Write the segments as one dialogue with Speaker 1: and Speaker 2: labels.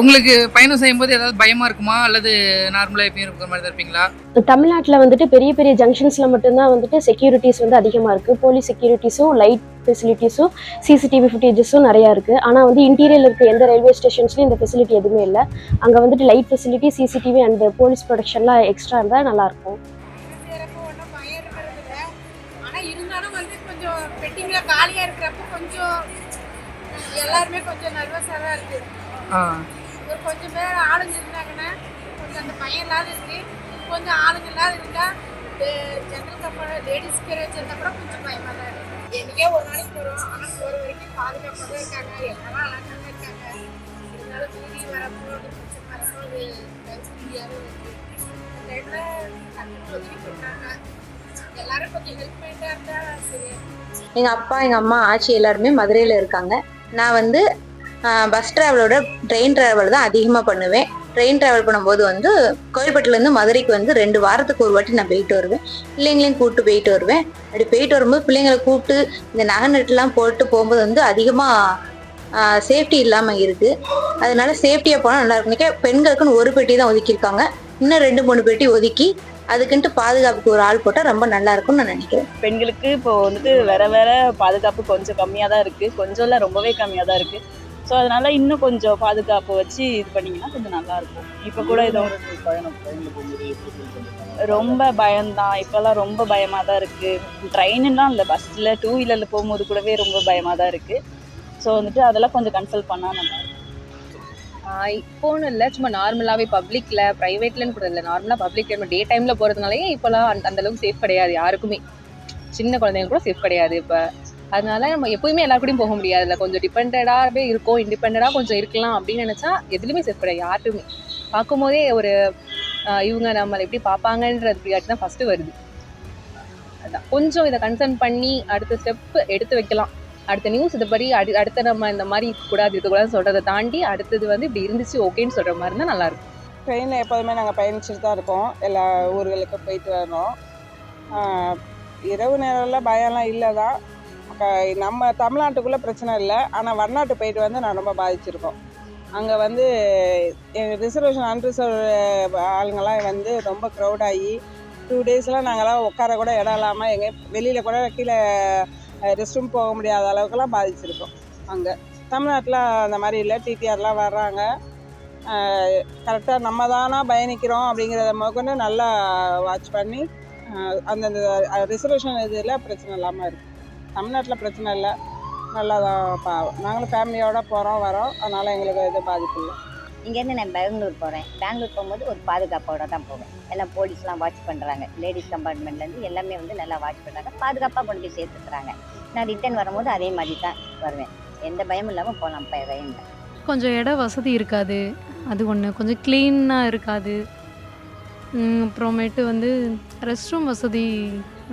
Speaker 1: உங்களுக்கு பயணம் செய்யும்போது ஏதாவது பயமா இருக்குமா? அல்லது நார்மலா எப்பயும் இருக்கிற மாதிரி தான் இருப்பீங்களா?
Speaker 2: தமிழ்நாட்டில் வந்துட்டு பெரிய பெரிய ஜங்ஷன்ஸில் மட்டும்தான் வந்துட்டு செக்யூரிட்டிஸ் வந்து அதிகமாக இருக்குது போலீஸ் செக்யூரிட்டிஸும் லைட் ஃபெசிலிட்டிஸும் சிசிடிவி ஃபுட்டேஜஸும் நிறையா இருக்குது ஆனால் வந்து இன்டீரியரில் இருக்க எந்த ரயில்வே ஸ்டேஷன்ஸ்லையும் இந்த ஃபெசிலிட்டி எதுவுமே இல்லை. அங்கே வந்துட்டு light facility CCTV and police ப்ரொடெக்ஷன்லாம் extra இருந்தால் நல்லாயிருக்கும்
Speaker 3: இருந்தாலும் வந்து கொஞ்சம் பெட்டிங்கில் காலியாக இருக்கிறப்போ கொஞ்சம் எல்லாருமே கொஞ்சம் நர்வஸாக தான் இருக்குது
Speaker 1: ஆ.
Speaker 3: ஒரு கொஞ்சம் பேர் ஆளுங்க இருந்தாங்கன்னா கொஞ்சம் அந்த பயம் இல்லாத இருக்கு. கொஞ்சம் ஆளுங்க இல்லாத இருந்தால் ஜென்ரல் கப்பல் லேடிஸ் கேரேஜ் இருந்தால் கூட கொஞ்சம் பயமாக தான் இருக்கு என்னைக்கே ஒரு நாளைக்கு போகிறோம் ஆனால் போகிற வரைக்கும் பாதுகாப்பாக தான் இருக்காங்க. எல்லாம் அழகாக தான் இருக்காங்க. இருந்தாலும் மீறி வரப்போ கொஞ்சம் வரப்போ அது ஃப்ரீயாகவே இருக்குது அந்த இடத்துல கண்டிப்பாக உதவி பண்ணுறாங்க எல்லாரும் கொஞ்சம் ஹெல்ப் பண்ணிட்டா இருந்தால் சரி.
Speaker 4: எங்கள் அப்பா எங்கள் அம்மா ஆச்சி எல்லாருமே மதுரையில் இருக்காங்க. நான் வந்து பஸ் ட்ராவலோட ட்ரெயின் ட்ராவல் தான் அதிகமாக பண்ணுவேன். ட்ரெயின் ட்ராவல் பண்ணும்போது வந்து கோயில்பட்டிலேருந்து மதுரைக்கு வந்து ரெண்டு வாரத்துக்கு ஒரு வாட்டி நான் போயிட்டு வருவேன். பிள்ளைங்களையும் கூப்பிட்டு போயிட்டு வருவேன். அப்படி போயிட்டு வரும்போது பிள்ளைங்களை கூப்பிட்டு இந்த நகை நட்டுலாம் போட்டு போகும்போது வந்து அதிகமாக சேஃப்டி இல்லாமல் இருக்குது அதனால சேஃப்டியாக போனால் நல்லா இருக்கும். இன்னைக்கு பெண்களுக்குன்னு ஒரு பெட்டி தான் ஒதுக்கியிருக்காங்க. இன்னும் ரெண்டு மூணு பெட்டி ஒதுக்கி அதுக்குன்ட்டு பாதுகாப்புக்கு ஒரு ஆள் போட்டால் ரொம்ப நல்லா இருக்கும்னு நான் நினைக்கிறேன்.
Speaker 5: பெண்களுக்கு இப்போ வந்துட்டு வேற வேற பாதுகாப்பு கொஞ்சம் கம்மியாக தான் இருக்குது கொஞ்சம் இல்லை ரொம்பவே கம்மியாக தான் இருக்குது ஸோ அதனால இன்னும் கொஞ்சம் பாதுகாப்பு வச்சு இது பண்ணிங்கன்னா கொஞ்சம் நல்லா இருக்கும் இப்போ கூட இதோ ரொம்ப பயம்தான். இப்போல்லாம் ரொம்ப பயமாக தான் இருக்குது ட்ரெயின்லாம் இல்லை பஸ்ஸில் டூ வீலரில் போகும்போது கூடவே ரொம்ப பயமாக தான் இருக்குது ஸோ வந்துட்டு அதெல்லாம் கொஞ்சம் கன்சல்ட் பண்ணால் நல்லா
Speaker 6: இப்போன்னு இல்லை. சும்மா நார்மலாகவே பப்ளிக்கில் ப்ரைவேட்லன்னு கூட இல்லை. நார்மலாக பப்ளிக் நம்ம டே டைமில் போகிறதுனாலே இப்போலாம் அந்த அந்த அளவுக்கு சேஃப் கிடையாது யாருக்குமே. சின்ன குழந்தைங்க கூட சேஃப் கிடையாது இப்போ. அதனால நம்ம எப்போயுமே எல்லா கூடயும் போக முடியாதுல்ல கொஞ்சம் டிபெண்டடாகவே இருக்கும் இண்டிபெண்டடாக கொஞ்சம் இருக்கலாம் அப்படின்னு நினச்சா எதுலேயுமே சேஃப் கிடையாது யார்ட்டுமே பார்க்கும்போதே ஒரு இவங்க நம்மளை எப்படி பார்ப்பாங்கன்றது பிரியாட்டி தான் ஃபஸ்ட்டு வருது. அதான். கொஞ்சம் இதை கன்சர்ன் பண்ணி அடுத்த ஸ்டெப் எடுத்து வைக்கலாம். அடுத்த நியூஸ் இதுபடி அடி அடு அடுத்த நம்ம இந்த மாதிரி கூடாது இருக்கக்கூடாதுன்னு சொல்கிறத தாண்டி அடுத்தது வந்து இப்படி இருந்துச்சு ஓகேன்னு சொல்கிற மாதிரி இருந்தால் நல்லாயிருக்கும்
Speaker 7: ட்ரெயினில் எப்போதுமே நாங்கள் பயணிச்சுட்டு தான் இருக்கோம் எல்லா ஊர்களுக்கும் போயிட்டு வரோம் இரவு நேரம்ல பயம்லாம் இல்லை தான் க- நம்ம தமிழ்நாட்டுக்குள்ளே பிரச்சனை இல்லை. ஆனால் வடநாட்டு போயிட்டு வந்து நான் ரொம்ப பாதிச்சிருக்கோம். அங்கே வந்து ரிசர்வேஷன் அன்ரிசர்வ் ஆளுங்கெல்லாம் வந்து ரொம்ப க்ரௌட் ஆகி டூ டேஸ்லாம் நாங்கள்லாம் உட்கார கூட இடம் இல்லாமல் எங்கே வெளியில் கூட கீழே ரெஸ்ட் ரூம் போக முடியாத அளவுக்குலாம் பாதிச்சிருக்கோம் அங்கே. தமிழ்நாட்டில் அந்த மாதிரி இல்லை. டிடிஆர்லாம் வர்றாங்க. கரெக்டாக நம்ம தானா பயணிக்கிறோம் அப்படிங்கிறத முதற்கொண்டு நல்லா வாட்ச் பண்ணி அந்தந்த ரிசர்வேஷன் இதில் பிரச்சனை இல்லாமல் இருக்குது தமிழ்நாட்டில் பிரச்சனை இல்லை. நல்லா தான் பா நாங்களும் ஃபேமிலியோடு போகிறோம் வரோம். அதனால் எங்களுக்கு எதுவும் பாதிப்பு இல்லை.
Speaker 8: இங்கேருந்து நான் பெங்களூர் போகிறேன் பெங்களூர் போகும்போது ஒரு பாதுகாப்போட தான் போவேன். எல்லாம் போலீஸ்லாம் வாட்ச் பண்ணுறாங்க லேடிஸ் கம்பார்ட்மெண்ட்லேருந்து எல்லாமே வந்து நல்லா வாட்ச் பண்ணுறாங்க பாதுகாப்பாக கொண்டு போய் சேர்த்துக்கிறாங்க. நான் ரிட்டர்ன் வரும்போது அதே மாதிரி தான் வருவேன். எந்த பயமும் இல்லாமல் போகலாம் இப்போ ரயிலில்
Speaker 9: கொஞ்சம் இட வசதி இருக்காது. அது ஒன்று கொஞ்சம் க்ளீனாக இருக்காது. அப்புறமேட்டு வந்து ரெஸ்ட் ரூம் வசதி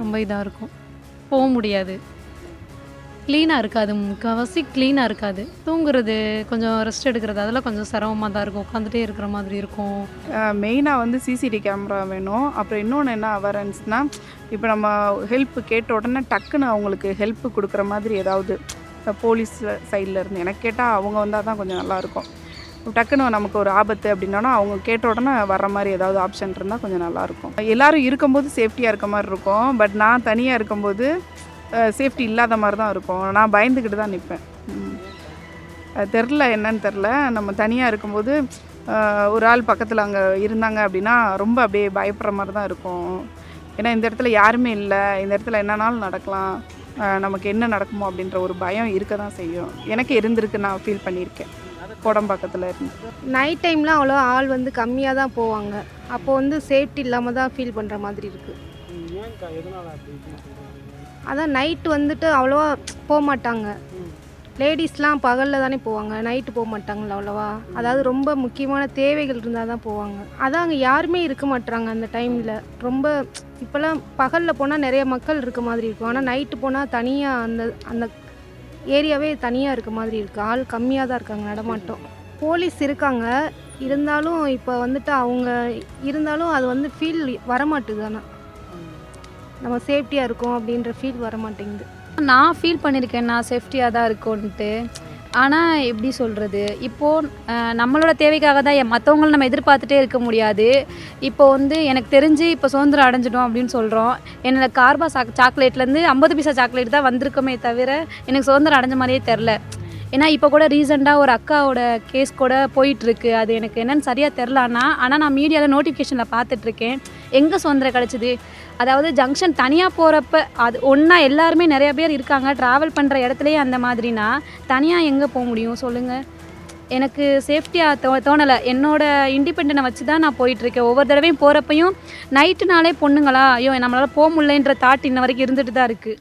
Speaker 9: ரொம்ப இதாக இருக்கும். போக முடியாது. க்ளீனாக இருக்காது முக்கால்வாசி க்ளீனாக இருக்காது. தூங்குறது கொஞ்சம் ரெஸ்ட் எடுக்கிறது அதெல்லாம் கொஞ்சம் சிரமமாக தான் இருக்கும். உட்காந்துட்டே இருக்கிற மாதிரி இருக்கும்.
Speaker 10: மெயினாக வந்து சிசிடி கேமரா வேணும். அப்புறம் இன்னொன்று என்ன அவேரன்ஸ்னால் இப்போ நம்ம ஹெல்ப் கேட்ட உடனே டக்குன்னு அவங்களுக்கு ஹெல்ப் கொடுக்குற மாதிரி ஏதாவது போலீஸ் சைடில் இருந்து எனக்கு கேட்டால் அவங்க வந்தால் தான் கொஞ்சம் நல்லாயிருக்கும் டக்குன்னு நமக்கு ஒரு ஆபத்து அப்படின்னா அவங்க கேட்ட உடனே வர மாதிரி ஏதாவது ஆப்ஷன் இருந்தால் கொஞ்சம் நல்லாயிருக்கும் எல்லாரும் இருக்கும்போது சேஃப்டியாக இருக்க மாதிரி இருக்கும். பட் நான் தனியாக இருக்கும்போது சேஃப்டி இல்லாத மாதிரி தான் இருக்கும். நான் பயந்துக்கிட்டு தான் நிற்பேன் அது தெரில என்னன்னு தெரில நம்ம தனியாக இருக்கும்போது ஒரு ஆள் பக்கத்தில் அங்கே இருந்தாங்க அப்படின்னா ரொம்ப அப்படியே பயப்படுற மாதிரி தான் இருக்கும். ஏன்னா இந்த இடத்துல யாருமே இல்லை. இந்த இடத்துல என்னன்னாலும் நடக்கலாம். நமக்கு என்ன நடக்குமோ அப்படின்ற ஒரு பயம் இருக்க தான் செய்யும். எனக்கு இருந்திருக்கு நான் ஃபீல் பண்ணியிருக்கேன். கோடம்பாக்கத்தில் இருந்து.
Speaker 11: நைட் டைமில் அவ்வளோ ஆள் வந்து கம்மியாக தான் போவாங்க. அப்போ வந்து சேஃப்டி இல்லாமல் தான் ஃபீல் பண்ணுற மாதிரி இருக்குது அதான் நைட்டு வந்துட்டு அவ்வளோவா போக மாட்டாங்க லேடிஸ்லாம் பகலில் தானே போவாங்க நைட்டு போக மாட்டாங்கல்ல அவ்வளோவா? அதாவது ரொம்ப முக்கியமான தேவைகள் இருந்தால் தான் போவாங்க. அதான் அங்கே யாருமே இருக்க மாட்றாங்க அந்த டைமில் ரொம்ப இப்போல்லாம் பகலில் போனால் நிறைய மக்கள் இருக்க மாதிரி இருக்கும். ஆனால் நைட்டு போனால் தனியாக அந்த அந்த ஏரியாவே தனியாக இருக்க மாதிரி இருக்குது ஆள் கம்மியாக தான் இருக்காங்க நடமாட்டம். போலீஸ் இருக்காங்க. இருந்தாலும் இப்போ வந்துட்டு அவங்க இருந்தாலும் அது வந்து ஃபீல் வரமாட்டுது ஆனால் நம்ம சேஃப்டியாக இருக்கோம் அப்படின்ற ஃபீல் வர மாட்டேங்குது
Speaker 9: நான் ஃபீல் பண்ணியிருக்கேன் நான் சேஃப்டியாக தான் இருக்கோன்ட்டு.
Speaker 12: ஆனால் எப்படி சொல்கிறது இப்போது நம்மளோட தேவைக்காக தான் மற்றவங்கள நம்ம எதிர்பார்த்துட்டே இருக்க முடியாது. இப்போ வந்து எனக்கு தெரிஞ்சு இப்போ சுதந்திரம் அடைஞ்சிட்டோம் அப்படின்னு சொல்கிறோம் என்னோட கார்பா சாக் சாக்லேட்லேருந்து ஐம்பது பைசா சாக்லேட் தான் வந்திருக்கோமே தவிர எனக்கு சுதந்திரம் அடைஞ்ச மாதிரியே தெரில ஏன்னா இப்போ கூட ரீசெண்டாக ஒரு அக்காவோட கேஸ் கூட போயிட்டுருக்கு. அது எனக்கு என்னென்னு சரியாக தெரில ஆனால் ஆனால் நான் மீடியாவில் நோட்டிஃபிகேஷனில் பார்த்துட்ருக்கேன் எங்கே சுதந்திரம் கிடச்சிது? அதாவது ஜங்ஷன் தனியாக போகிறப்ப அது ஒன்றா எல்லாருமே நிறைய பேர் இருக்காங்க. ட்ராவல் பண்ணுற இடத்துலையே அந்த மாதிரினா தனியாக எங்கே போக முடியும்? சொல்லுங்கள் எனக்கு சேஃப்டியாக தோ தோணலை. என்னோட இண்டிபெண்டனை வச்சு தான் நான் போயிட்டுருக்கேன். ஒவ்வொரு தடவையும் போகிறப்பையும் நைட்டுனாலே பொண்ணுங்களா ஐயோ நம்மளால் போக முடியலன்ற தாட் இன்ன வரைக்கும் இருந்துட்டு தான் இருக்குது